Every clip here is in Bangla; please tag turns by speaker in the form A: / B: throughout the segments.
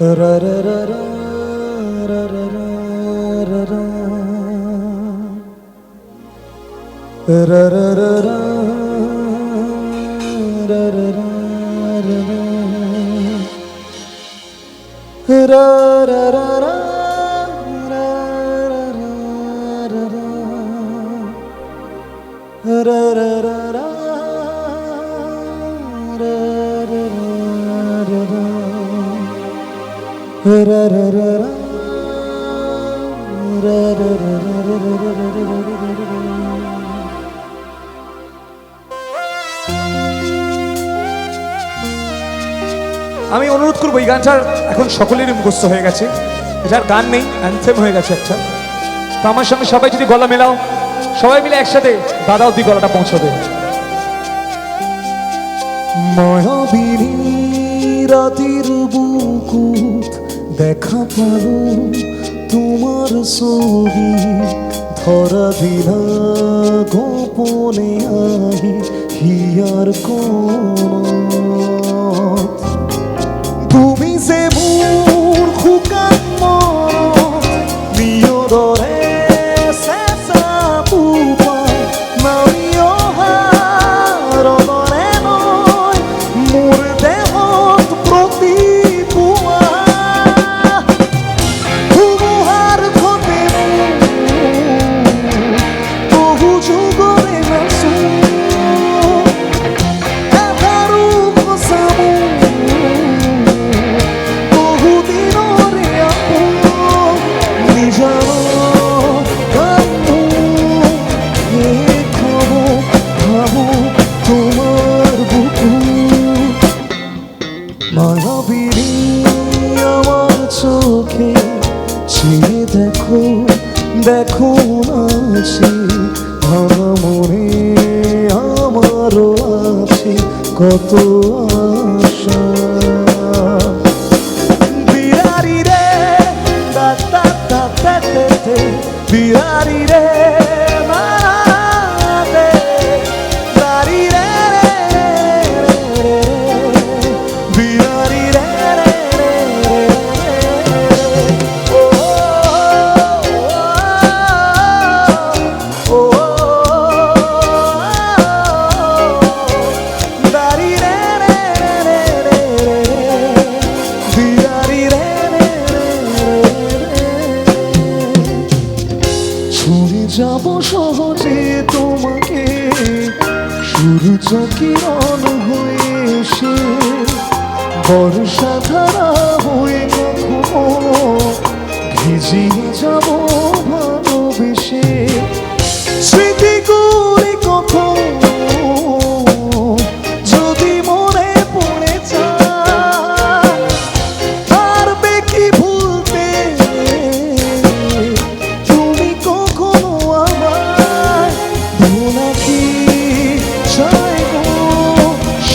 A: ra ra ra ra ra আমি অনুরোধ করব, এই গানটার এখন সকলেরই মুখস্থ হয়ে গেছে। এটার গান নেই অ্যান্থেম হয়ে গেছে একটা। তো আমার সঙ্গে সবাই যদি গলা মেলাও, সবাই মিলে একসাথে দাদা অব্দি গলাটা পৌঁছবে। মায়াবিনী রাতির বুকুত দেখা পাবো তোমার ছবি ধরা দিলা গোপনে আহি হিয়ার কোন চোখে চেয়ে দেখো দেখো আছি ভাঙা আমারও আছে কত আশা। বিহারি রে বিহারি রে যাব সহজে তোমাকে। সূর্য কিরণ হয়ে এসে বর্ষা ধারা হয়ে কখনো ভিজিয়ে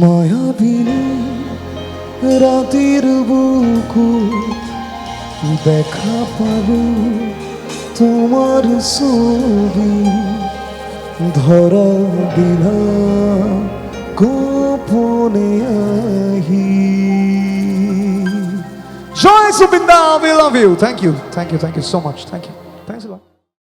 A: মায়াবিনী রাতের বুকুত দেখা পাবো তোমার ধরা দিলা গোপনে We love you. Thank you. Thank you. Thank you so much. Thank you.